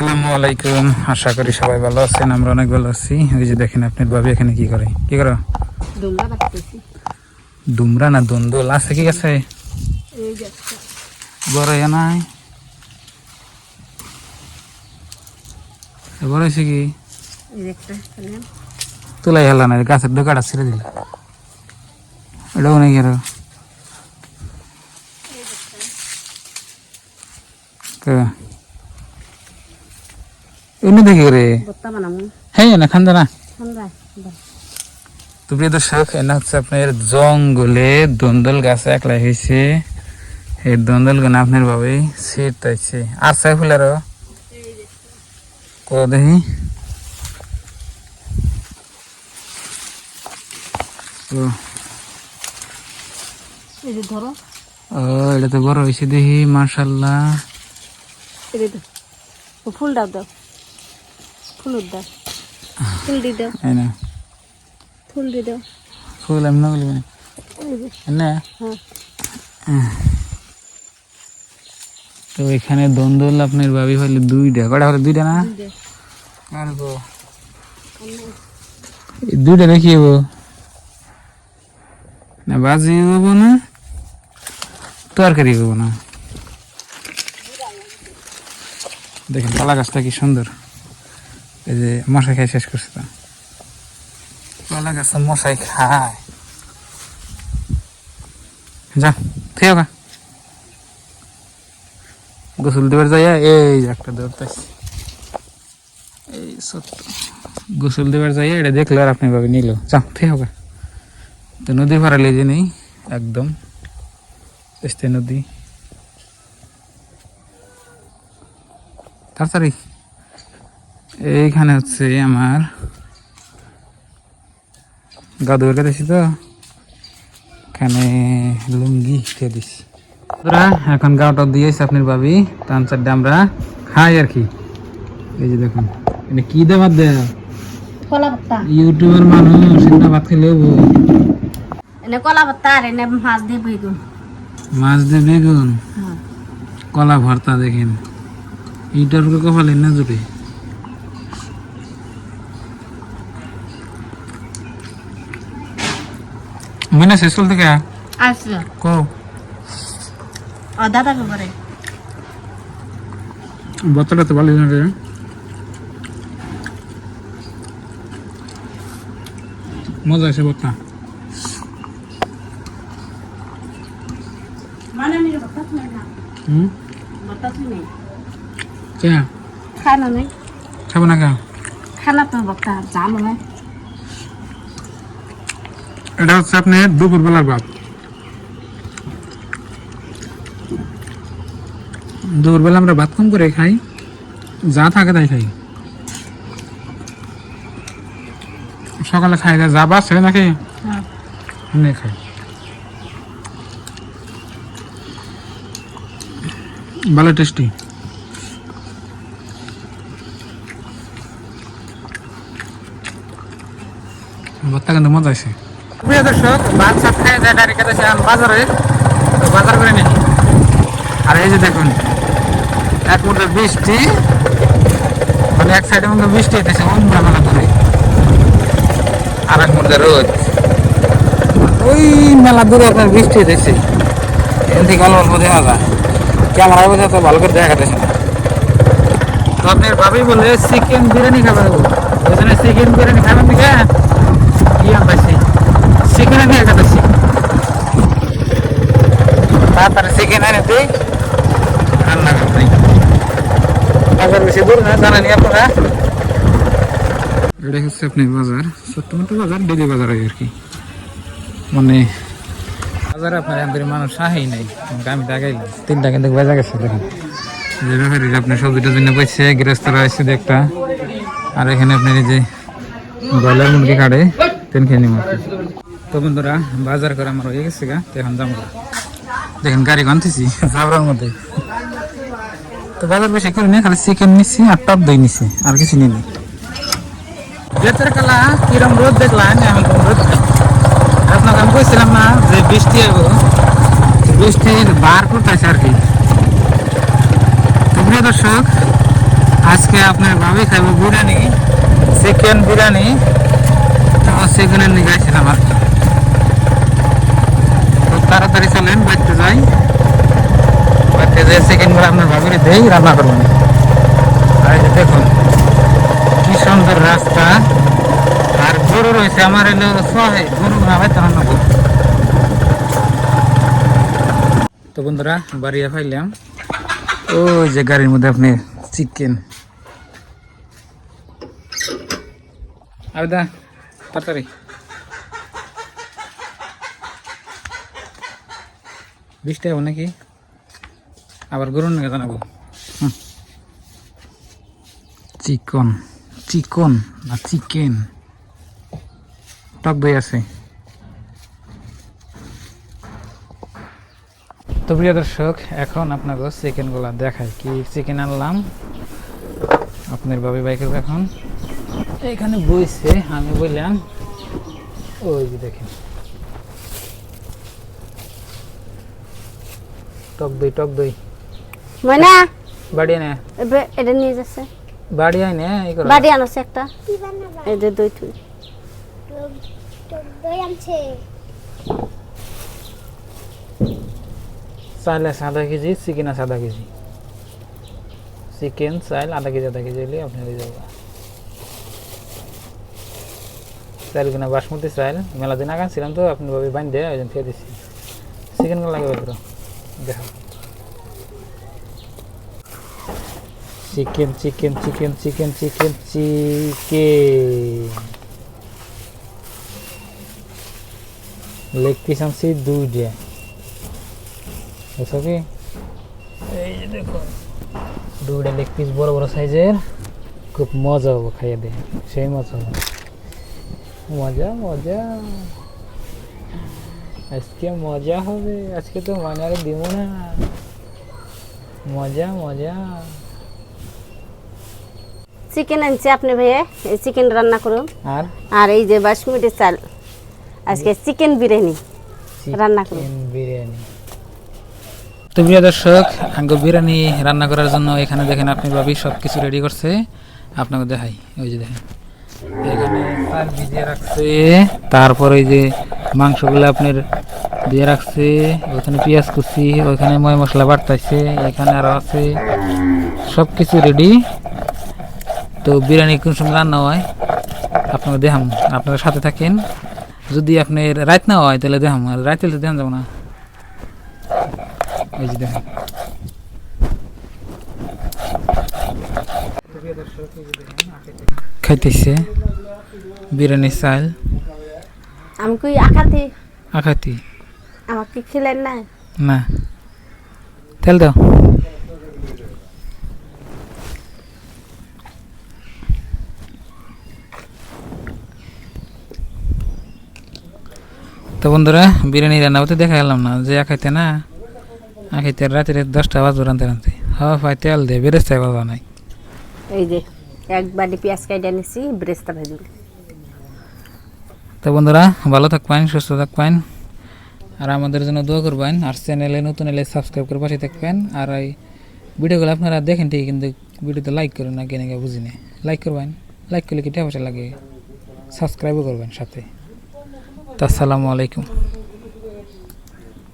আসসালামু আলাইকুম। আশা করি সবাই ভালো আছেন আমরা অনেক ভালো আছি। ওই যে দেখেন আপনার ভাবি এখানে কি করে? কি করো? দুমরা না দন্দল? আছে কি আছে। বড় ইয়া নাই। বড় হয়েছে কি। তুলাই হেলা না গাছের ডোকাটা ছেড়ে দিল। এটাও নাকি আরও। কে? এমনি দেখি রে হ্যাঁ না খান্দা না। তো প্রিয় দর্শক এনা হচ্ছে আপনার জঙ্গলে দন্দল গাছে একলাই হয়েছে। এই দন্দল গান আপনার ভাবে সেট তাইছে আর? চাই ফুলার কো দেখি ও এটা তো বড় হয়েছে দেখি মার্শাল্লাহ ফুল দাও দাও। ফুল দাও ফুল দিয়ে দাও। এই না। ফুল দিয়ে দাও। ফুল বলি মানে না। হ্যাঁ। তো এখানে দন্দল আপনার ভাবি হলে দুইটা। কটা হলে দুইটা না। আর গো দুইটা হব না বাজি হব না? তরকারি হব না? দেখেন কলা গাছটা কি সুন্দর। এই যে মশাই খাই শেষ করছে তো। কলা গাছ মশাই খায়। যা থেও গা গোসল দেবার যাইয়া এই যে একটা দৌড়তেছি এই সত্য। গোসল দেবার যাইয়া এটা দেখল আর আপনি ভাবে নিল। যাও থেকে হবে তো নদী ভাড়ালে যে নেই একদম। নদী। তাড়াতাড়ি। এইখানে হচ্ছে আমার গাদুয়ার কাছে তো। এখানে লুঙ্গি খেয়ে দিছি। এখন গাওটা দিয়েছে আপনার ভাবি টান চারটে আমরা খাই আর কি। এই যে দেখুন এটা কি দেবার পাত্তা ইউটিউবের মানুষ এটা ভাত খেলে। এনে কলা পাত্তা আর এনে মাছ দিয়ে বেগুন। মাছ দিয়ে বেগুন? হ্যাঁ। কলা ভর্তা দেখেন। এইটার কপালে না জুড়ে মনে শেষ চল থেকে? আসলো। কো ও দাদা করে বোতলটা তো ভালো না রে মজা আছে বোতলা মানে আমি শুনে না। হুম? ভর্তা শুনে চা খানা নেই। খাব না কেন? খানা তো ভর্তা জানো না। এটা হচ্ছে আপনি দুপুর বেলার ভাত। দুপুর বেলা আমরা ভাত কম করে খাই যা থাকে তাই খাই। সকালে খাই না যা বাসে নাকি? হ্যাঁ। এমনি খাই। ভালো টেস্টি। ভর্তা কিন্তু মজা আছে প্রিয় দর্শক ভাত সাত খাই যায় ডাইরেক্ট এসে এখন বাজারে, তো বাজার করে নিই। আর এই যে দেখুন, এক মুঠো বৃষ্টি মানে এক সাইডে মধ্যে বৃষ্টি হইতেছে অন্য মেলা ধরে। আর এক মুঠে রোদ। ওই মেলা দূরে আপনার বৃষ্টি হইতেছে। এখান থেকে অল্প অল্প দেখা যায়। ক্যামেরার বোঝা তো ভালো করে দেখা যাচ্ছে না। তো আপনার ভাবি বলে, চিকেন বিরিয়ানি খাবেন চিকেন বিরিয়ানি খাবেন দিকে কি পাইছি? তাড়াতাড়ি চিকেন এনে দিই রান্না করতে। বাজার বেশি দূর না জানেন আপনারা। এটা হচ্ছে আপনি বাজার। ছোট্ট মোটো বাজার ডেলি বাজার হয় আর কি। মানে বাজারে আপনার এখান মানুষ আহেই নাই। আমি তিনটা কিন্তু বাজা গেছে দেখুন। যে ব্যাপারে আপনি সবজিটার জন্য বসছে গৃহস্থরা যে একটা। আর এখানে আপনার এই যে ব্রয়লার মুরগি কাটে তেন খেয়ে নিব তো বন্ধুরা, বাজার করে আমার হয়ে গেছে গা, তো এখন যাব দেখেন গাড়ি গন্থেছি যাবরার মধ্যে। তো বাজার বেশি করে নিয়ে খালি চিকেন নিচ্ছি আর টপ দই নিচ্ছি আর কিছু নিয়ে নি। বেতের কালা কিরম রোদ দেখলাম কোন রোদ। আপনাকে আমি কইছিলাম না যে বৃষ্টি হইব বৃষ্টির বার করতেছে আর কি। তো প্রিয় দর্শক, আজকে আপনার ভাবি খাইব বিরিয়ানি চিকেন বিরিয়ানি। তো চিকেনের নিয়ে গেছিলাম আর কি। তাড়াতাড়ি চলেন, বাড়তে যাই। বাড়তে যে চিকেনগুলো আপনার ভাবিরে দেই, রান্না করবেন আর দেখুন, কি সুন্দর রাস্তা। আর গরু রয়েছে, আমার এলো সহে গরু না হয় তখন নেব তো বন্ধুরা, বাড়িয়ে ফাইলাম ওই যে গাড়ির মধ্যে আপনি চিকেন আবেদা, তাড়াতাড়ি। বৃষ্টি হবে নাকি? আবার গরুর নাকি জানাব? চিকন চিকন না চিকেন। টক দই আছে। তো প্রিয় দর্শক, এখন আপনাকে চিকেনগুলা দেখায় কি চিকেন আনলাম। আপনার বাবি বাইকের এখন। এখানে বইছে, আমি বললাম, ওই যে দেখেন। টক দই টক দই। ময়না বাড়ি আনে। এবার এটা নিয়ে যাচ্ছে। বাড়ি আনে এই করো। বাড়ি আনছে একটা। এই যে দই তুই। চাল আছে আধা কেজি চিকেন আছে আধা কেজি। চিকেন চাল আধা কেজি আধা কেজি হলে আপনি হয়ে যাবে। চাল কিনা বাসমতি চাল মেলা দিন আগান ছিলাম তো আপনি ভাবে বান দিয়ে ওই জন্য ফিরে দিচ্ছি চিকেন লাগে বলো দেখো chicken chicken chicken chicken chicken chicken leg piece আনছি দুইটা। বুঝছ কি? এই যে দেখো দুইটা লেগ পিস বড় বড় সাইজের। খুব মজা হবে খাইয়ে দে সেই মজা হবে। মজা মজা। আজকে মজা হবে আজকে তো মানারে দিব না। মজা মজা। চিকেন আনছে আপনি ভাইয়া এই চিকেন রান্না করুন। আর? আর এই যে বাসমতি চাল আজকে চিকেন বিরিয়ানি রান্না করুন। বিরিয়ানি। তো প্রিয় দর্শক আঙ্গ বিরিয়ানি রান্না করার জন্য এখানে দেখেন আপনি ভাবি সব কিছু রেডি করছে। আপনাকে দেখাই ওই যে দেখেন। এখানে চাল ভিজিয়ে রাখছে তারপর ওই যে মাংসগুলো আপনার দিয়ে রাখছে ওখানে পেঁয়াজ কুচি ওইখানে ময় মশলা বাড়তাইছে এখানে আরও আছে। সব কিছু রেডি তো বিরিয়ানি কোন সময় রান্না হয়? আপনাকে দেখাম আপনারা সাথে থাকেন। যদি আপনার রাত না হয় তাহলে দেখাম আর রাত তো দেখান যাব না। এই যে দেখেন। খাইতেছে বিরিয়ানি চাল। আমি কই আখাতি। আখাতি। আমাকে খেলেন না? না। তেল দাও। তো বন্ধুরা বিরিয়ানি রান্না করতে দেখা গেলাম না যে আখাইতে না আখাইতে রাত্রে দশটা বাজবো রানতে রানতে। হাওয়া ফাই তেল দে বেরেস্তায় বাজা নাই এই যে এক বাটি পেঁয়াজ কাইটা নিছি ব্রেস্তা ভেজে তো বন্ধুরা ভালো থাকবেন সুস্থ থাকবেন। আর আমাদের জন্য দোয়া করবেন, আর চ্যানেলে নতুন এলে সাবস্ক্রাইব করে পাশে থাকবেন। আর এই ভিডিওগুলো আপনারা দেখেন ঠিক কিন্তু ভিডিওতে লাইক করেন না, কেন বুঝি না লাইক করবেন লাইক করলে কি টাকা পয়সা লাগে সাবস্ক্রাইবও করবেন সাথে। আসসালামু আলাইকুম।